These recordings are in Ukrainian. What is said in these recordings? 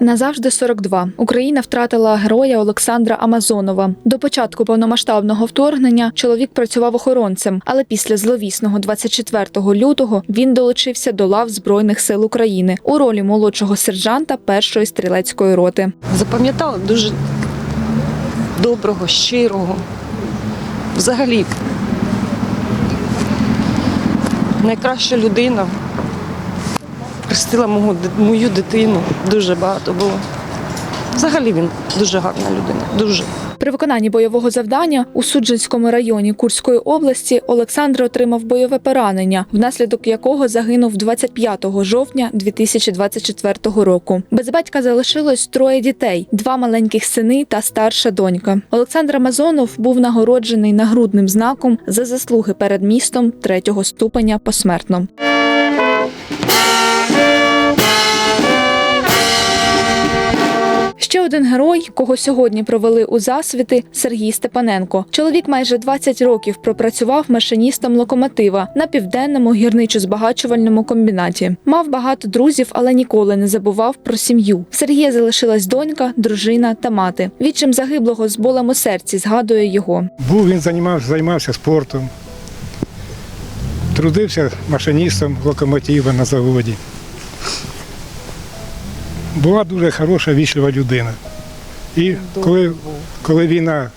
Назавжди 42. Україна втратила героя Олександра Амазонова. До початку повномасштабного вторгнення чоловік працював охоронцем, але після зловісного 24 лютого він долучився до лав Збройних сил України у ролі молодшого сержанта першої стрілецької роти. Запам'ятала дуже доброго, щирого. Взагалі, найкраща людина. Хрестила мого, мою дитину. Дуже багато було. Взагалі він дуже гарна людина. Дуже. При виконанні бойового завдання у Суджинському районі Курської області Олександр отримав бойове поранення, внаслідок якого загинув 25 жовтня 2024 року. Без батька залишилось троє дітей: два маленьких сини та старша донька. Олександр Амазонов був нагороджений нагрудним знаком за заслуги перед містом третього ступеня посмертно. Один герой, кого сьогодні провели у засвіти, Сергій Степаненко. Чоловік майже 20 років пропрацював машиністом локомотива на південному гірничо-збагачувальному комбінаті. Мав багато друзів, але ніколи не забував про сім'ю. Сергія залишилась донька, дружина та мати. Відчим загиблого з болем у серці згадує його. Був він займався, займався спортом, трудився машиністом локомотива на заводі. Була дуже хороша, вічлива людина. І коли, коли війна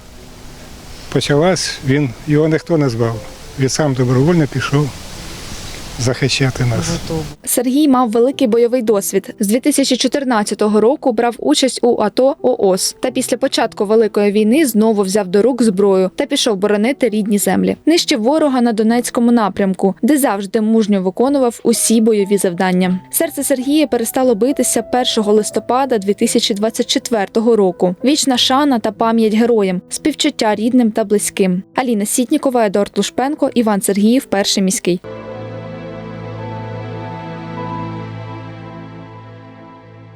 почалась, він, його ніхто не звав. Він сам добровольно пішов захищати нас. Сергій мав великий бойовий досвід. З 2014 року брав участь у АТО ООС. Та після початку великої війни знову взяв до рук зброю та пішов боронити рідні землі. Нищив ворога на Донецькому напрямку, де завжди мужньо виконував усі бойові завдання. Серце Сергія перестало битися 1 листопада 2024 року. Вічна шана та пам'ять героям, співчуття рідним та близьким. Аліна Сітнікова, Едуард Лушпенко, Іван Сергіїв, перший міський.